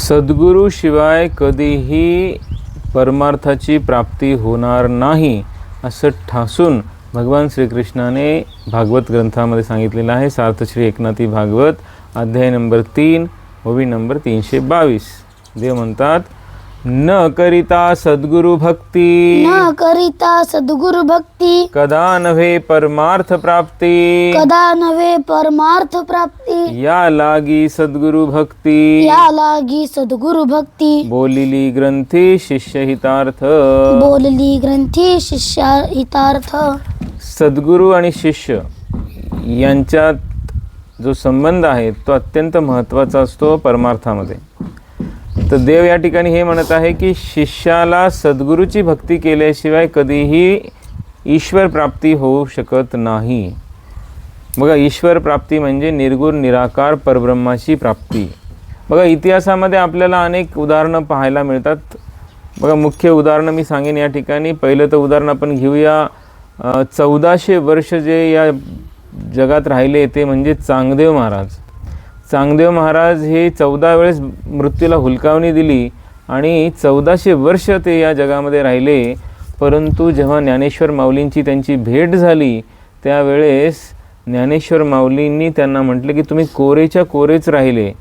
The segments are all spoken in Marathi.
सद्गुरूशिवाय कधीही परमार्थाची प्राप्ती होणार नाही असं ठासून भगवान श्रीकृष्णाने भागवत ग्रंथामध्ये सांगितलेलं आहे. सार्थश्री एकनाथी भागवत अध्याय नंबर तीन ओवी नंबर तीनशे बावीस. देव म्हणतात न करिता सद्गुरु भक्ती। न करिता सद्गुरु भक्ती। कदा नव्हे परमार्थ प्राप्ती। कदा नव्हे परमार्थ प्राप्ती। या लागी सद्गुरु भक्ती। या लागी सद्गुरु भक्ती। बोलिली ग्रंथी शिष्यहितार्थ। बोलली ग्रंथी शिष्या हितार्थ सद्गुरू आणि शिष्य यांच्यात जो संबंध आहे तो अत्यंत महत्त्वाचा असतो परमार्थामध्ये. तर देव या ठिकाणी हे म्हणत आहे की शिष्याला सद्गुरूची भक्ती केल्याशिवाय कधीही ईश्वर प्राप्ती होऊ शकत नाही. बघा ईश्वर प्राप्ती म्हणजे निर्गुण निराकार परब्रह्माची प्राप्ती. बघा इतिहासामध्ये आपल्याला अनेक उदाहरणं पाहायला मिळतात. बघा मुख्य उदाहरणं मी सांगेन या ठिकाणी. पहिलं तर उदाहरण आपण घेऊया. चौदाशे वर्ष जे या जगात राहिले ते म्हणजे चांगदेव महाराज. चांगदेव महाराज हे चौदा वेळेस मृत्यूला हुलकावणी दिली आणि चौदाशे वर्ष ते या जगामध्ये राहिले. परंतु जेव्हा ज्ञानेश्वर माऊलींची त्यांची भेट झाली त्यावेळेस ज्ञानेश्वर माऊलींनी त्यांना म्हटलं की तुम्ही कोरेच्या कोरेच राहिले.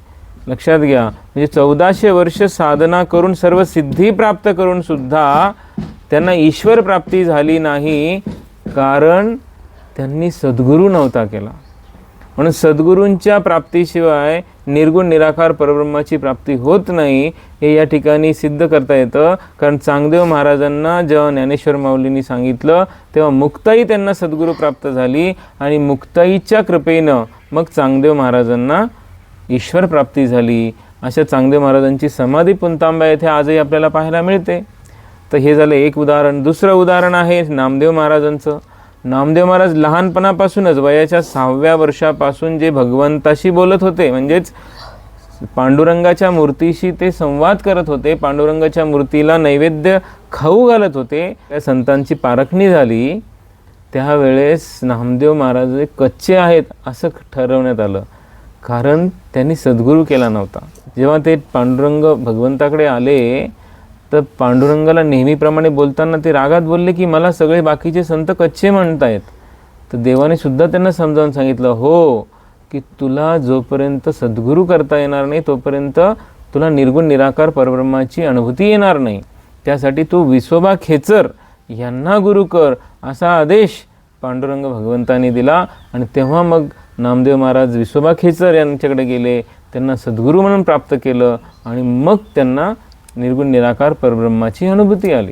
लक्षात घ्या म्हणजे चौदाशे वर्ष साधना करून सर्व सिद्धी प्राप्त करून सुद्धा त्यांना ईश्वर प्राप्ती झाली नाही कारण त्यांनी सद्गुरू नव्हता केला. म्हणून सद्गुरूंच्या प्राप्तीशिवाय निर्गुण निराकार परब्रह्माची प्राप्ती होत नाही हे या ठिकाणी सिद्ध करता येतं. कारण चांगदेव महाराजांना जेव्हा ज्ञानेश्वर माऊलींनी सांगितलं तेव्हा मुक्ताई त्यांना सद्गुरू प्राप्त झाली आणि मुक्ताईच्या कृपेनं मग चांगदेव महाराजांना ईश्वर प्राप्ती झाली. अशा चांगदेव महाराजांची समाधी पुंतांबा येथे आजही आपल्याला पाहायला मिळते. तर हे झालं एक उदाहरण. दुसरं उदाहरण आहे नामदेव महाराजांचं. नामदेव महाराज लहानपणापासूनच वयाच्या सहाव्या वर्षापासून जे भगवंताशी बोलत होते म्हणजेच पांडुरंगाच्या मूर्तीशी ते संवाद करत होते पांडुरंगाच्या मूर्तीला नैवेद्य खाऊ घालत होते त्या संतांची पारखणी झाली. त्यावेळेस नामदेव महाराज कच्चे आहेत असं ठरवण्यात आलं. कारण त्यांनी सद्गुरू केला नव्हता. जेव्हा ते पांडुरंग भगवंताकडे आले तर पांडुरंगाला नेहमीप्रमाणे बोलताना ते रागात बोलले की मला सगळे बाकीचे संत कच्चे म्हणतायत. तर देवाने सुद्धा त्यांना समजावून सांगितलं हो की तुला जोपर्यंत सद्गुरू करता येणार नाही तोपर्यंत तुला निर्गुण निराकार परब्रह्माची अनुभूती येणार नाही. त्यासाठी तू विसोबा खेचर यांना गुरु कर असा आदेश पांडुरंग भगवंताने दिला. आणि तेव्हा मग नामदेव महाराज विसोबा खेचर यांच्याकडे गेले. त्यांना सद्गुरू म्हणून प्राप्त केलं. आणि मग त्यांना निर्गुण निराकार परब्रह्माची अनुभूती आली.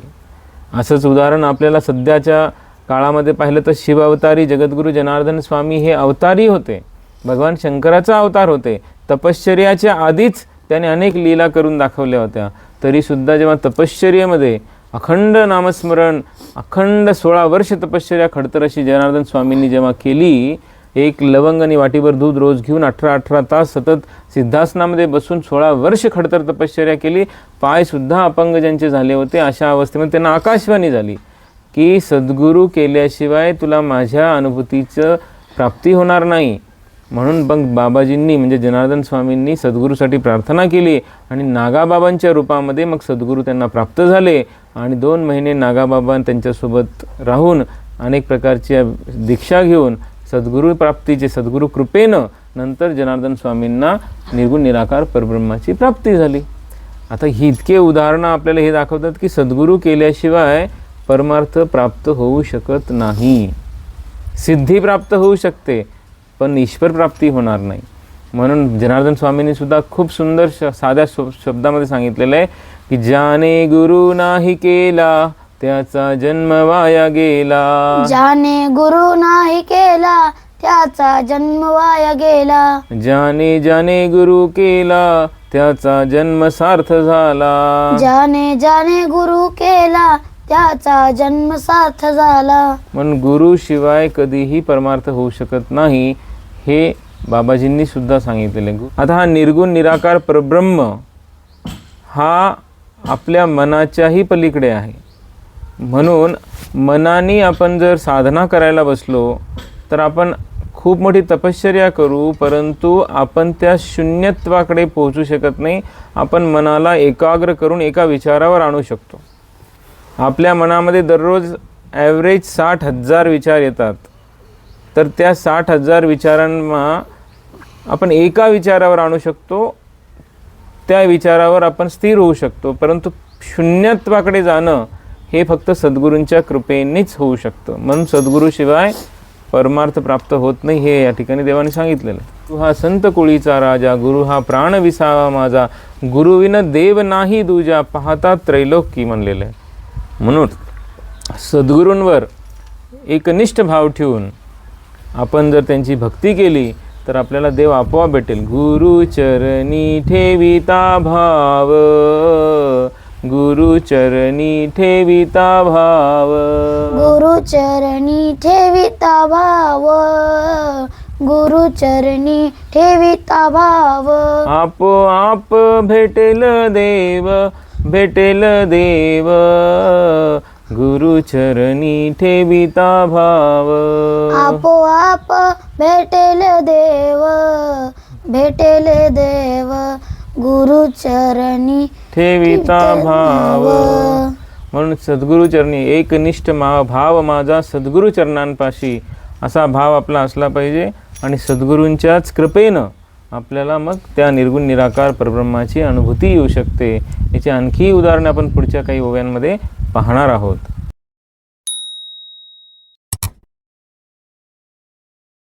असंच उदाहरण आपल्याला सध्याच्या काळामध्ये पाहिलं तर शिवावतारी जगद्गुरू जनार्दन स्वामी हे अवतारी होते. भगवान शंकराचा अवतार होते. तपश्चर्याच्या आधीच त्याने अनेक लीला करून दाखवल्या होत्या. तरीसुद्धा जेव्हा तपश्चर्येमध्ये अखंड नामस्मरण अखंड सोळा वर्ष तपश्चर्या खडतर अशी जनार्दन स्वामींनी जेव्हा केली एक लवंग आणि वाटीभर दूध रोज घेऊन अठरा अठरा तास सतत सिद्धासनामध्ये बसून सोळा वर्ष खडतर तपश्चर्या केली. पायसुद्धा अपंग ज्यांचे झाले होते. अशा अवस्थेमध्ये त्यांना आकाशवाणी झाली की सद्गुरू केल्याशिवाय तुला माझ्या अनुभूतीचं प्राप्ती होणार नाही. म्हणून मग बाबाजींनी म्हणजे जनार्दन स्वामींनी सद्गुरूसाठी प्रार्थना केली आणि नागाबाबांच्या रूपामध्ये मग सद्गुरू त्यांना प्राप्त झाले आणि दोन महिने नागाबाबा त्यांच्यासोबत राहून अनेक प्रकारच्या दीक्षा घेऊन सद्गुरु प्राप्तीचे सद्गुरू कृपेनं नंतर जनार्दन स्वामींना निर्गुण निराकार परब्रह्माची प्राप्ती झाली. आता ही इतके उदाहरणं आपल्याला हे दाखवतात की सद्गुरू केल्याशिवाय परमार्थ प्राप्त होऊ शकत नाही. सिद्धी प्राप्त होऊ शकते पण ईश्वर प्राप्ती होणार नाही. म्हणून जनार्दन स्वामींनी सुद्धा खूप सुंदर श साध्या शब्दामध्ये सांगितलेलं आहे की ज्याने गुरु नाही केला त्याचा जन्म वाया गेला. ज्याने गुरु नाही केला त्याचा जन्म वाया गेला. ज्याने ज्याने गुरु केला त्याचा जन्म सार्थ झाला. ज्याने ज्याने गुरु केला त्याचा जन्म सार्थ झाला. म्हणून गुरु शिवाय कधीही परमार्थ होऊ शकत नाही हे बाबाजींनी सुद्धा सांगितलेले. आता हा निर्गुण निराकार परब्रह्म हा आपल्या मनाच्याही पलीकडे आहे. म्हणून मनाने आपण जर साधना करायला बसलो तर आपण खूप मोठी तपश्चर्या करू परंतु आपण त्या शून्यत्वाकडे पोहोचू शकत नाही. आपण मनाला एकाग्र करून एका विचारावर आणू शकतो. आपल्या मनामध्ये दररोज ॲव्हरेज साठ हजार विचार येतात. तर त्या साठ हजार विचारांना आपण एका विचारावर आणू शकतो त्या विचारावर आपण स्थिर होऊ शकतो. परंतु शून्यत्वाकडे जाणं हे फक्त सद्गुरूंच्या कृपेनेच होऊ शकतं. म्हणून सद्गुरूशिवाय परमार्थ प्राप्त होत नाही हे या ठिकाणी देवाने सांगितलेलं आहे. गुरु हा संत कुळीचा राजा गुरु हा प्राण विसावा माझा. गुरुविन देव नाही दुजा पाहता त्रैलोकी म्हणलेलं आहे. म्हणून सद्गुरूंवर एकनिष्ठ भाव ठेवून आपण जर त्यांची भक्ती केली तर आपल्याला देव आपोआप भेटेल. गुरुचरणी ठेविता भाव. गुरुचरणी ठेविता भाव. गुरुचरणी ठेविता भाव. गुरुचरणी ठेविता भाव. आपोआप भेटेल देव भेटेल देव. गुरुचरणी ठेविता भाव. आपोआप भेटेल देव भेटेल देव. गुरुचरणी ठेविता भाव. म्हणून सद्गुरुचरणी एकनिष्ठ मा भाव माझा सद्गुरू चरणांपाशी असा भाव आपला असला पाहिजे आणि सद्गुरूंच्याच कृपेनं आपल्याला मग त्या निर्गुण निराकार परब्रह्माची अनुभूती येऊ शकते. याची आणखी उदाहरणं आपण पुढच्या काही ओव्यांमध्ये पाहणार आहोत.